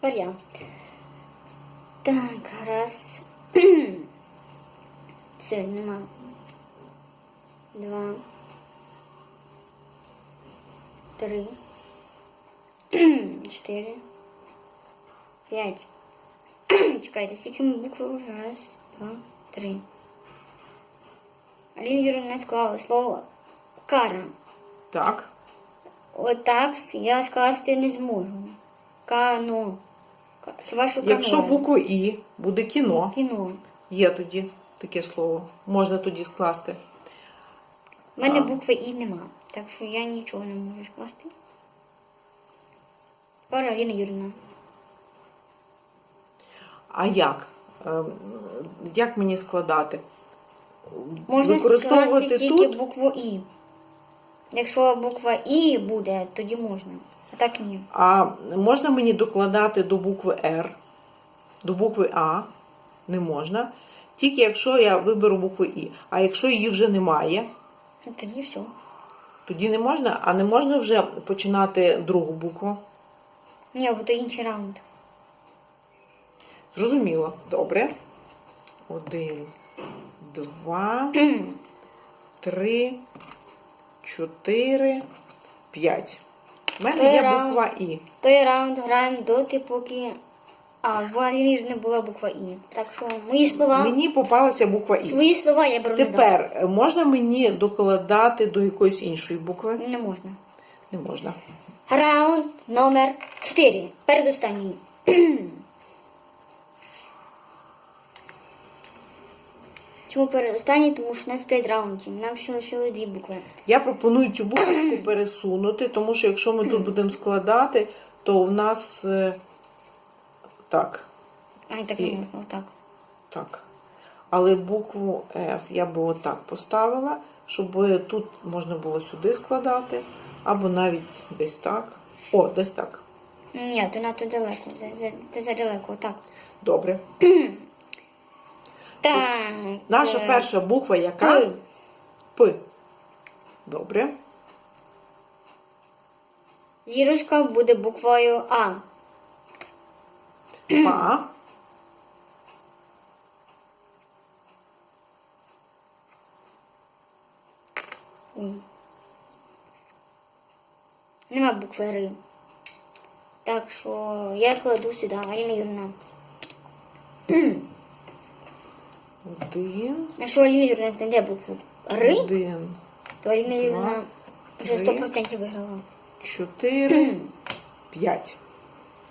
Тепер я. Так, раз. Це нема. Два. Три. Чотири. П'ять. Чекайте, скільки ми букв? Раз, два, три. Аліна Юрівна склала слово кара. Так. Отак я скласти не зможу. Кано. Хіба що. Якщо буква І буде кіно, Кіно. є тоді таке слово. Можна тоді скласти. У мене А. букви І нема, так що я нічого не можу скласти. Тепер Аліна Юрівна. А як? Ем, Як мені складати? Можна Використовувати скласти тільки тут? букву І. Якщо буква І буде, тоді можна. Так ні. А можна мені докладати до букви Р, до букви А? Не можна. Тільки якщо я виберу букву І. А якщо її вже немає, Тоді все. тоді не можна, а не можна вже починати другу букву. Ні, бо то інший раунд. Зрозуміло. Добре. Один, два, три, чотири, п'ять. У мене є буква І. Той раунд граємо доти, поки. А, в Аліні ж не була буква І. Так що мої слова. Мені попалася буква І. Свої слова я беру назад. Тепер е, можна мені докладати до якоїсь іншої букви? Не можна. Не можна. Раунд номер 4. Передостанній. Чому передостанній? Тому що у нас 5 раундів. Нам ще лишили дві букви. Я пропоную цю букву пересунути, тому що якщо ми тут будемо складати, то в нас е, так, А і так І- не можна, отак. так. Але букву F я би отак поставила, щоб тут можна було сюди складати, або навіть десь так. О, десь так. Ні, то надто далеко. За- за- Це задалеко, отак. Добре. Так. Наша е, перша буква яка? П. П. Добре. Зірочка буде буквою А. Па. Нема букви Р. Так що я кладу сюди, Аліна Юрна. Один. Якщо Аліна Юрна знайде букву Р, Один. то Аліна вже три. 100% виграла. Чотири. П'ять.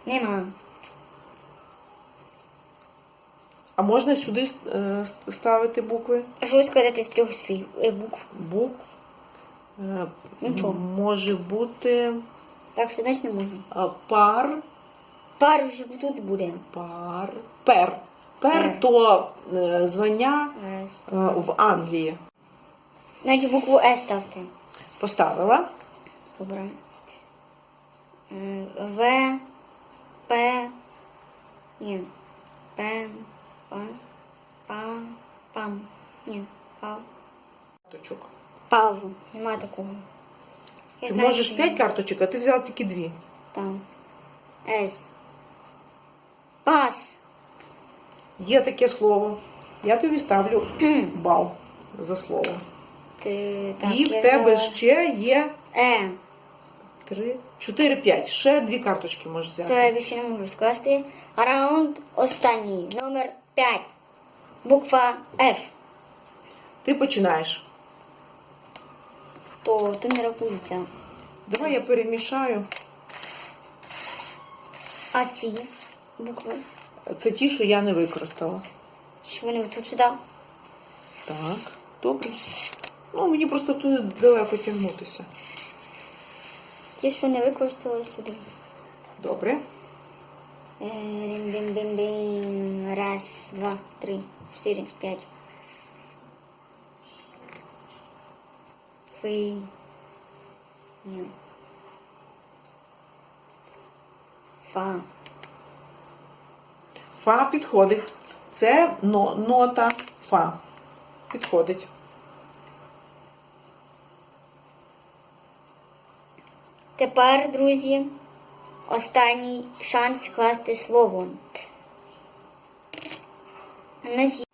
Нема. А можна сюди е, ставити букви? А що ви складати з трьох слів е, букв? Букв. Е, Нічого. Може бути Так що значить не можна. е, пар. Пар вже тут буде. Пар. Пер. Пер Пер. то е, звання е, в Англії. Значить букву Е ставте. Поставила. Добре. Е, В, П, ні. П, П, Па, Пам. Ні. Пав. Карточок. Пав. Нема такого. Я Ти знаю, можеш що п'ять карточок, а ти взяла тільки дві. Там. С. Пас. Є таке слово. Я тобі ставлю бал за слово. Ти, так, І в тебе ще є Е. три, чотири, п'ять. Ще дві карточки можеш взяти. Все, я більше не можу скласти. Раунд останній. Номер 5. Буква F. Ти починаєш. То, то не рахується. Давай я перемішаю. А ці букви. Це ті, що я не використала. Що вони тут сюди? Так, добре. Ну, мені просто туди далеко тягнутися. Ті, що не використали сюди. Добре. Е, Бім-бім-бім. Раз, два, три, чотири, п'ять. Фи. Ні. Фа. Фа підходить. Це но, нота фа. Підходить. Тепер, друзі, останній шанс скласти слово. У нас є,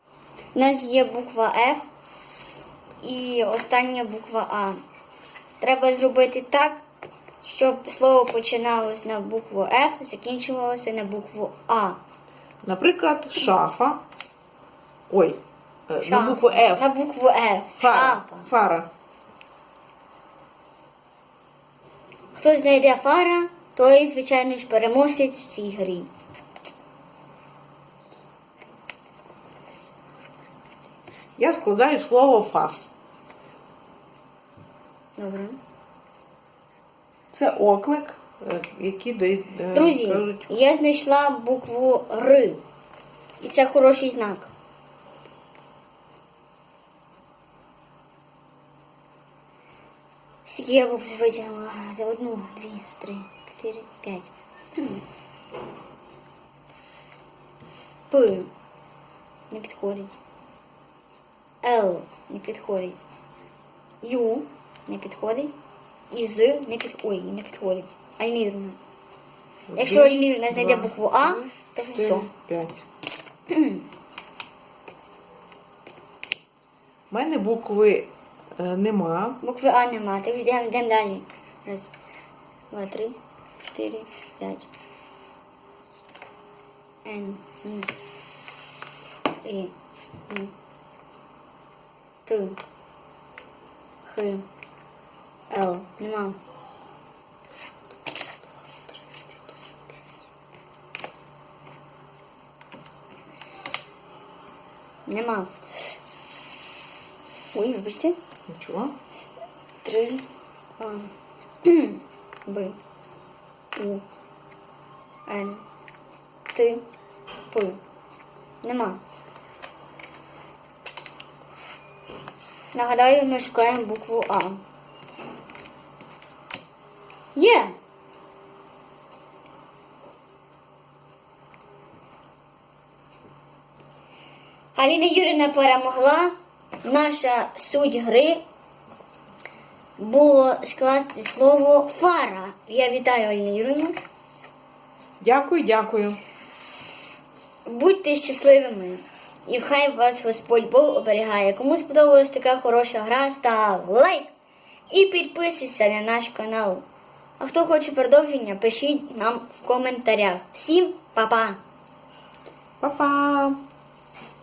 у нас є буква F і остання буква А. Треба зробити так, щоб слово починалось на букву F, закінчувалося на букву А. Наприклад, шафа. Ой, е, на букву F. На букву F. Фара. Шафа. Фара. Хто знайде фара, той, звичайно ж, переможець в цій грі. Я складаю слово фас. Добре. Це оклик, е, який дає, е, Друзі, кажуть, я знайшла букву Р. І це хороший знак. Скільки я букв витягнула? Це одну, дві, три, чотири, п'ять. П. Не підходить. Л не підходить. Ю не підходить. І З не підходить. Ой, не підходить. Альмірна. Якщо Альмірна знайде букву А, то все. п'ять. У мене букви е, нема. Букви А нема. Так йдемо, йдемо далі. Раз, два, три, чотири, п'ять. Н, Н, І, Н, Т, Х, Л. Нема. Нема. Ой, вибачте. Нічого. Три. А. Б. У. Н. Т. П. Нема. Нагадаю, ми шукаємо букву А. Є. Аліна Юрівна перемогла. Наша суть гри було скласти слово фара. Я вітаю Аліну Юрівну. Дякую, дякую. Будьте щасливими. І хай вас Господь Бог оберігає. Кому сподобалась така хороша гра, став лайк і підписуйся на наш канал. А хто хоче продовження, пишіть нам в коментарях. Всім па-па! Па-па!